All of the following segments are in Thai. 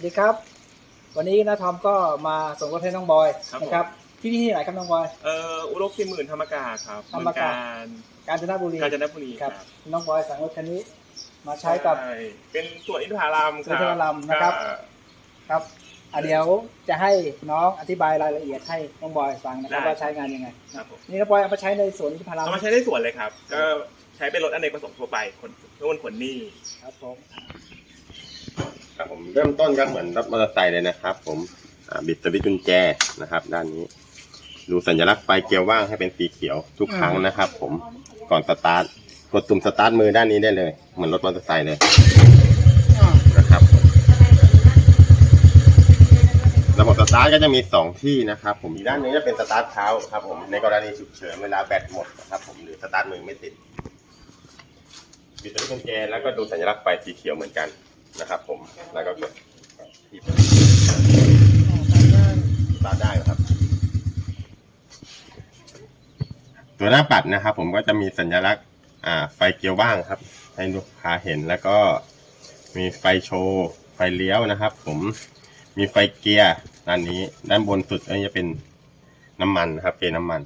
วัสดีครับ วันนี้นาทอมก็มาส่งรถให้น้องบอยครับนะครับ ที่นี่ที่ไหนครับน้องบอย เอ่ออุรกที่หมื่นธรรมกาครับธรรมกาเมืองกาญจนบุรีกาญกาญจนบุรีคครัรับบน้องบอยสั่งรถคันนี้มาใช้กับใช่เป็นสวนอินทผลัมสวนอินทผลัมนะครับก็ครับอะเดี๋ยวจะให้น้องอธิบายรายละเอียดให้น้องบอยฟังนะครับว่าใช้งานยังไง ครับผมนี่น้องบอยเอามาใช้ในสวนอินทผลัมเอามาใช้ได้สวนเลยครับ ก็ใช้เป็นรถอเนกประสงค์ทั่วไปคนนู่นขนนี่ครับผม ครับผมเริ่มต้นก็เหมือนรถมอเตอร์ไซค์เลยนะครับ ผมอ่าบิดสวิตช์กุญแจนะครับ ด้านนี้ ดูสัญลักษณ์ไฟเกียร์ว่างให้เป็นสีเขียวทุกครั้งนะครับ ผมก่อนสตาร์ทกดตุ่มสตาร์ทมือด้านนี้ได้เลย เหมือนรถมอเตอร์ไซค์เลยนะครับผมระบบสตาร์ทก็จะมีสองที่นะครับ ผมอีกด้านหนึงจะเป็นสตาร์ทเท้าครับผมในกรณีฉุกเฉินเวลาแบตหมดนะครับผมหรือสตาร์ทมือไม่ติดบิดสวิตช์กุญแจแล้วก็ดูสัญลักษณ์ไฟสีเขียวเหมือนกัน นะครับผมแล้วก็กดที่สตาร์ทได้ครับ ตัวหน้าปัดนะครับ ผมก็จะมีสัญลักษณ์อ่าไฟเกียร์ว่างครับ ให้ลูกค้าเห็นแล้วก็มีไฟโชว์ไฟเลี้ยวนะครับ ผมมีไฟเกียร์ด้านนี้ด้านบนสุดก็จะเป็นน้ำมันนะครับเกน้ำมัน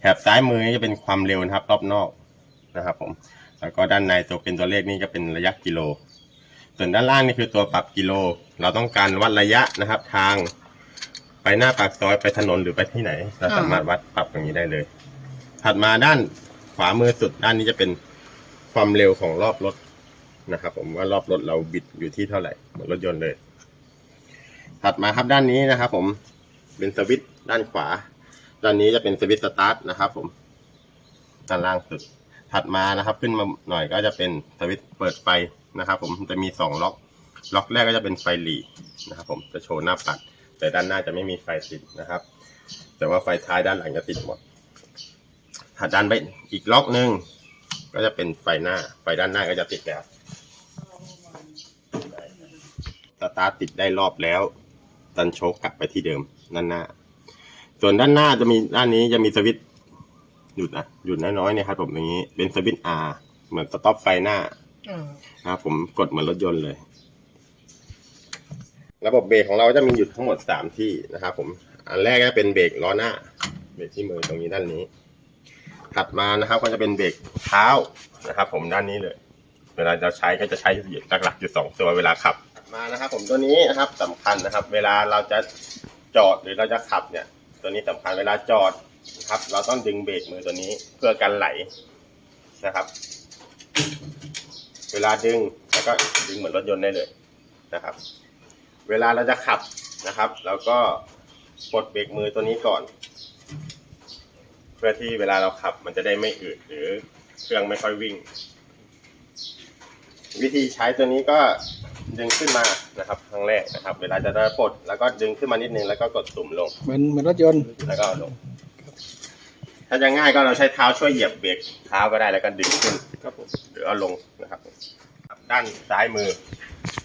แถบซ้ายมือนี่จะเป็นความเร็วนะครับ รอบนอกนะครับ ผม แล้วก็ด้านในตัวเป็นตัวเลขนี่จะเป็นระยะกิโล ส่วนด้านล่างนี่คือตัวปรับกิโล เราต้องการวัดระยะนะครับ ทาง ไปหน้าปากซอยไปถนนหรือไปที่ไหน เราสามารถวัดปรับอย่างนี้ได้เลย ถัดมาด้านขวามือสุดด้านนี้จะเป็นความเร็วของรอบรถนะครับ ผมว่ารอบรถเราบิดอยู่ที่เท่าไหร่เหมือนรถยนต์เลย ถัดมาครับด้านนี้นะครับ ผมเป็นสวิตช์ด้านขวา ด้านนี้จะเป็นสวิตช์สตาร์ทนะครับ ผมด้านล่างสุด ถัดมานะครับ ขึ้นมาหน่อยก็จะเป็นสวิตช์เปิดไฟ นะครับผมจะมีสองล็อก ล็อกแรกก็จะเป็นไฟหลีนะครับผมจะโชว์หน้าปัด แต่ด้านหน้าจะไม่มีไฟติดนะครับ แต่ว่าไฟท้ายด้านหลังจะติดหมดถัดด้านไปอีกล็อกหนึ่งก็จะเป็นไฟหน้า ไฟด้านหน้าก็จะติดแล้วสตาร์ทติดได้รอบแล้ว ดันโชกกลับไปที่เดิมด้านหน้า ส่วนด้านหน้าจะมีด้านนี้จะมีสวิตช์หยุดนะหยุดน้อยๆเนี่ยครับผมอย่างนี้เป็นสวิตช์ R เหมือนสต็อปไฟหน้า ครับผมกดเหมือนรถยนต์เลย ระบบเบรกของเราจะมีอยู่ทั้งหมดสามที่นะครับผม อันแรกก็เป็นเบรกล้อหน้า เบรกที่มือตรงนี้ด้านนี้ ถัดมานะครับก็จะเป็นเบรกเท้านะครับ ผมด้านนี้เลย เวลาจะใช้ก็จะใช้หลักๆอยู่สองตัวเวลาขับ มานะครับ ผมตัวนี้นะครับสำคัญนะครับ เวลาเราจะจอดหรือเราจะขับเนี่ย ตัวนี้สำคัญเวลาจอดนะครับ เราต้องดึงเบรกมือตัวนี้เพื่อกันไหลนะครับ เวลาดึงแล้วก็ดึงเหมือนรถยนต์ได้เลยนะครับ เวลาเราจะขับนะครับเราก็ปลดเบรกมือตัวนี้ก่อน เพื่อที่เวลาเราขับมันจะได้ไม่อืดหรือเครื่องไม่ค่อยวิ่ง วิธีใช้ตัวนี้ก็ดึงขึ้นมานะครับครั้งแรกนะครับ เวลาจะได้ปลดแล้วก็ดึงขึ้นมานิดนึงแล้วก็กดตุ่มลง เหมือนเหมือนรถยนต์แล้วก็เอาลง ถ้าจะง่ายก็เราใช้เท้าช่วยเหยียบเบรกเท้าก็ได้แล้วก็ดึงขึ้นครับผมห รือเอาลงนะครับครับ ด้านซ้ายมือ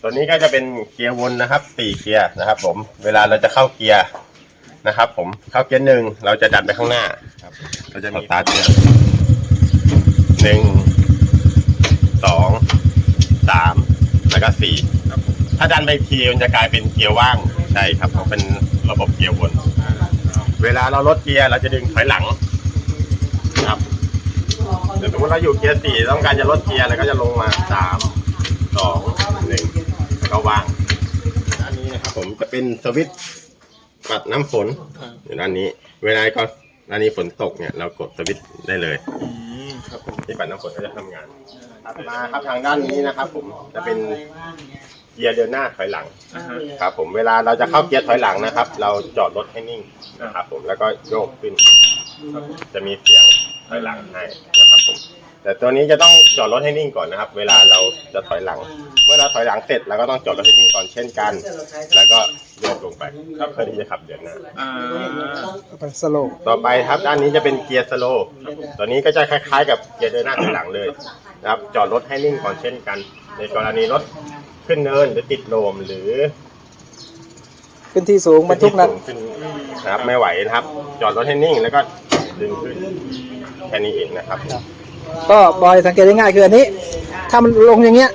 ตัวนี้ก็จะเป็นเกียร์วนนะครับสี่เกียร์นะครับ ผมเวลาเราจะเข้าเกียร์นะครับ ผมเข้าเกียร์หนึ่งเราจะดันไปข้างหน้าครับเราจะมีสตาร์ทเกียร์หนึ่งสองสามแล้วก็สี่ครับผมถ้าดันไปอีกทีมันจะกลายเป็นเกียร์ว่างใช่ครับเพราะเป็นระบบเกียร์วน เวลาเราลดเกียร์เราจะดึงถอยหลังนะครับแต่ส มมติเราอยู่เกียร์สี่ต้องการจะลดเกียร์เราก็จะลงมาสามสองหนึ่งแล้วก็วางด้านนี้นะครับผมจะเป็นสวิตช์ปัดน้ำฝนอยู่ด้านนี้ เวลาก็ด้านนี้ฝนตกเนี่ยเรากดสวิตช์ได้เลยที่ปัดน้ำฝนก็จะทำงานถัดมาครับทางด้านนี้นะครับ ผมจะเป็นเกียร์เดินหน้าถอยหลังครับผมเวลาเราจะเข้าเกียร์ถอยหลังนะครับ เราจอดรถให้นิ่งนะครับผมแล้วก็โยกขึ้น จะมีเสียงถอยหลังให้นะครับ ผมแต่ตัวนี้จะต้องจอดรถให้นิ่งก่อนนะครับ เวลาเราจะถอยหลัง เมื่อเราถอยหลังเสร็จเราก็ต้องจอดรถให้นิ่งก่อนเช่นกัน แล้วก็โยกลงไปเพื่อที่จะขับเดินหน้าอ่าไปสโลว์ต่อไปครับด้านนี้จะเป็นเกียร์สโลว์ตัวนี้ก็จะคล้าย ๆ กับเกียร์เดินหน้าถอยหลังเลยนะครับจอดรถให้นิ่งก่อนเช่นกัน ในกรณีรถขึ้นเนินหรือติดโลมหรือขึ้นที่สูงบรรทุกนั้นขึ้นนะครับไม่ไหวนะครับ จอดรถให้นิ่งแล้วก็ดึงขึ้นแค่นี้เองนะครับ ก็บอยสังเกตได้ง่ายคืออันนี้ ถ้ามันลงอย่างเงี้ย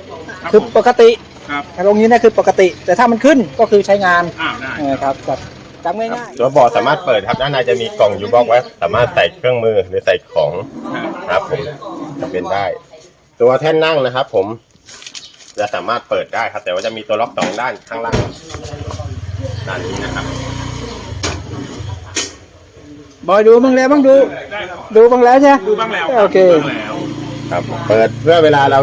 คือปกติครับถ้าลงอย่างนี้นะคือปกติ แต่ถ้ามันขึ้นก็คือใช้งานอ้าวได้ เออครับแบบจำง่ายตัวเบาะสามารถเปิดครับด้านในจะมีกล่องยูบ็อกไว้ สามารถใส่เครื่องมือหรือใส่ของครับนะครับผมจะเป็นได้ ตัวแท่นนั่งนะครับ ผม จะสามารถเปิดได้ครับ แต่ว่าจะมีตัวล็อกสองด้านข้างล่างด้านนี้นะครับๆ บอยดูบ้างแล้วบ้างดูได้ครับดูบ้างแล้วใช่ไหมดูบ้างแล้วโอเคดูบ้างแล้วครับเปิดเพื่อเวลาเรา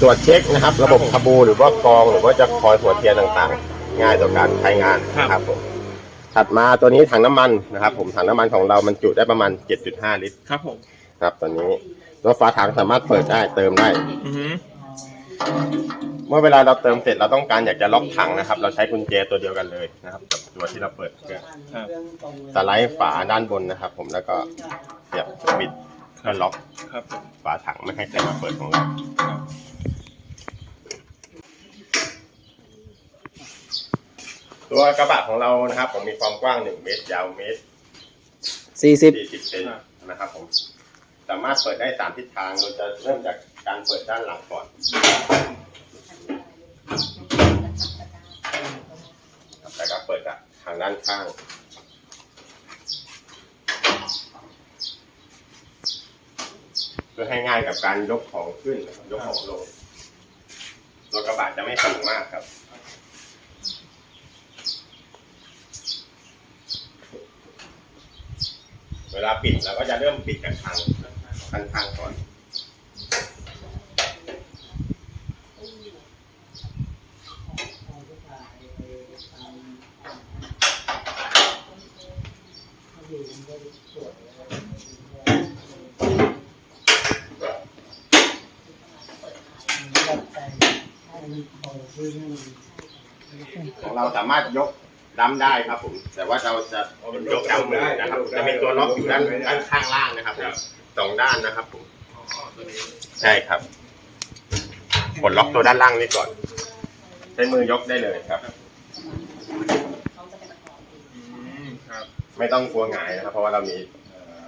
ตรวจเช็คนะครับ ระบบคาบูหรือว่ากรองหรือว่าจะคอยหัวเทียนต่างๆ ง่ายต่อการใช้งานนะครับผมถัดมาตัวนี้ถังน้ำมันนะครับ ผมถังน้ำมันของเรามันจุได้ประมาณ 7.5 ลิตรครับผมครับตัวนี้ตัวฝาถังสามารถเปิดได้เติมได้อือฮึ เมื่อเวลาเราเติมเสร็จเราต้องการอยากจะล็อกถังนะครับ เราใช้กุญแจตัวเดียวกันเลยนะครับกับตัวที่เราเปิดเครื่องครับสไลด์ฝาด้านบนนะครับ ผมแล้วก็เสียบปิดเพื่อล็อกครับผมฝาถังไม่ให้ใครมาเปิดของเราครับตัวกระบะของเรานะครับ ผมมีความกว้าง1เมตรยาวเมตรสี่สิบ40เซนนะครับ ผม สามารถเปิดได้สามทิศทางเราจะเริ่มจากการเปิดด้านหลังก่อนแล้วก็เปิางด้านข้าง เพื่อให้ง่ายกับการยกของขึ้น ยกของลงตัวกระบะจะไม่สูงมากครับเวลาปิดเราก็จะเริ่มปิดกันทางกันทางก่อน ของเราสามารถยกดั้มได้ครับผม แต่ว่าเราจะยกดั้มมือนะครับ จะมีตัวล็อกอยู่ด้านด้านข้างล่างนะครับผมสองด้านนะครับผมใช่ครับกดล็อกตัวด้านล่างนี่ก่อน ใช้มือยกได้เลยครับอืมครับไม่ต้องกลัวหงายนะครับ เพราะว่าเรามี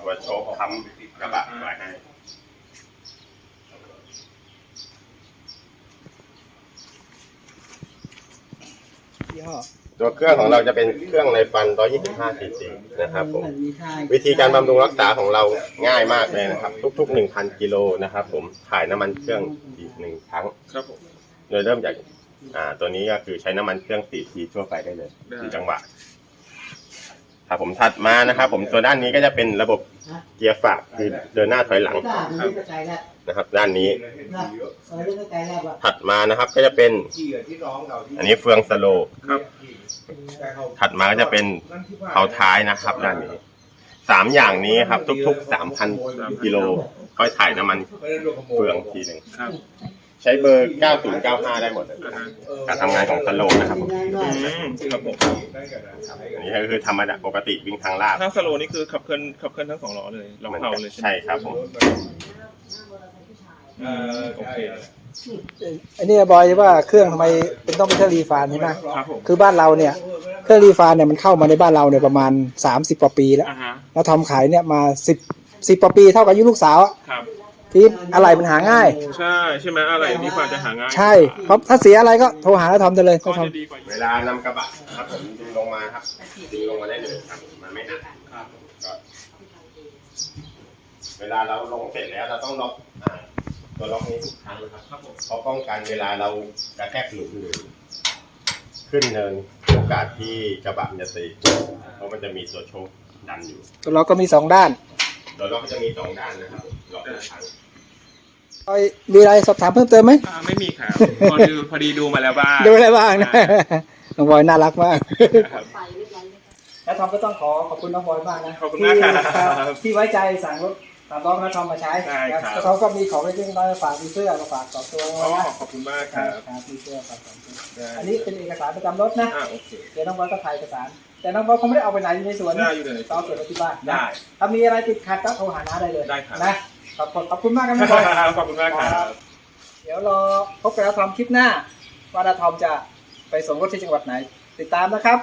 ตัวโชคค้ำกระบะไว้ให้ ยี่ห้อตัวเครื่องของเราจะเป็นเครื่องในฟัน 125 ซีซีนะครับผมวิธีการบำรุงรักษาของเราง่ายมากเลยนะครับ ทุก ๆ 1,000 กิโลนะครับผมถ่ายน้ำมันเครื่องอีกหนึ่งครั้ง ครับผม โดยเริ่มจากอ่าตัวนี้ก็คือใช้น้ำมันเครื่อง4ทีทั่วไปได้เลยได้ สี่จังหวะครับผมถัดมานะครับ ผมตัวด้านนี้ก็จะเป็นระบบเกียร์ฝากคือเดินหน้าถอยหลังนะ ครับ ด้านนี้ถัดมานะครับ ก็จะเป็น อันนี้เฟืองสโลครับถัดมาก็จะเป็นเผาท้ายนะครับ ด้านนี้สามอย่างนี้ครับ ทุกๆ3,000กิโลค่อยถ่ายน้ำมันเฟืองทีหนึ่งครับใช้เบอร์ 9095 ได้หมดเลยการทำงานของสโลนะครับครับผมอันนี้ก็คือธรรมดาปกติวิ่งทางลาดถ้าสโลนี่คือขับเคลื่อนขับเคลื่อนทั้งสองล้อเลยลองเหมือนเผาเลยใช่ครับผม อืมโอเคอันนี้บอยว่าเครื่องทำไมเป็นต้องเป็นเครื่องรีฟานใช่ไหมครับผมคือบ้านเราเนี่ยเครื่องรีฟานเนี่ยมันเข้ามาในบ้านเราเนี่ยประมาณ 30กว่าปีแล้วอ่าฮะเราทำขายเนี่ยมา 10 10กว่าปีเท่ากับอายุลูกสาวอะครับ ที่อะไรมันหาง่าย ใช่ใช่ไหมอะไรนี่ควาจะหาง่ายใช่เพราะถ้าเสียอะไรก็โทรหาแล้วทำได้เลยก็ก็ทจะดีกว่าเวลานำกระบะครับผมดึงลงมาครับดึงลงมาได้เลยครับมันไม่หนักครับก็เวลาเราลงเสร็จแล้วเราต้องล็อกอ่า ตัวล็อกนี้ทุกครั้งนะครับครับผมเพราะป้องกันเวลาเรากระแทกหลุมหรือขึ้นเนินโอกาสที่กระบะมันจะตีเพราะมันจะมีตัวโชคดันอยู่ำเราก็มีสองด้านตัวล็อกก็จะมีสองด้านนะครับล็อกทุกครั้งบอยมีอะไรสอบถามเพิ่มเติมไหมอ่าไม่มีครับพอดีพอดีดูมาแล้วบ้าง ดูอะไรบ้างนะน้องบอยน่ารักมาก ครับแล้วทอมก็ต้องขอขอบคุณน้องบอยมากนะขอบคุณมากครับ ที่ที่ไว้ใจสั่งรถ ตามน้องนะทอมมาใช้ได้ครับ แล้วเขาก็มีของเล็กๆน้อยๆมาฝากมีเสื้อมาฝากสองตัวอ๋อนะขอบคุณมากคครัรับบครับมีเสื้อฝากสองตัวได้อันนี้เป็นเอกสารประจำรถนะ อ่าโอเคเดี๋ยวน้องบอสก็ถ่ายเอกสาร แต่น้องบอสเขาไม่ได้เอาไปไหนอยู่ในสวนได้นะอยู่ในต้องเอาเก็บไว้ที่บ้านนะได้ถ้ามีอะไรติดขัดก็โทรหาน้าได้เลยได้ครับ นะขอบคุณขอบคุณมากครับน้องบอยขอบคุณมากครับ เดี๋ยวรอพบกับเราทอมคลิปหน้า ว่านาทอมจะไปส่งรถที่จังหวัดไหน ติดตามนะครับ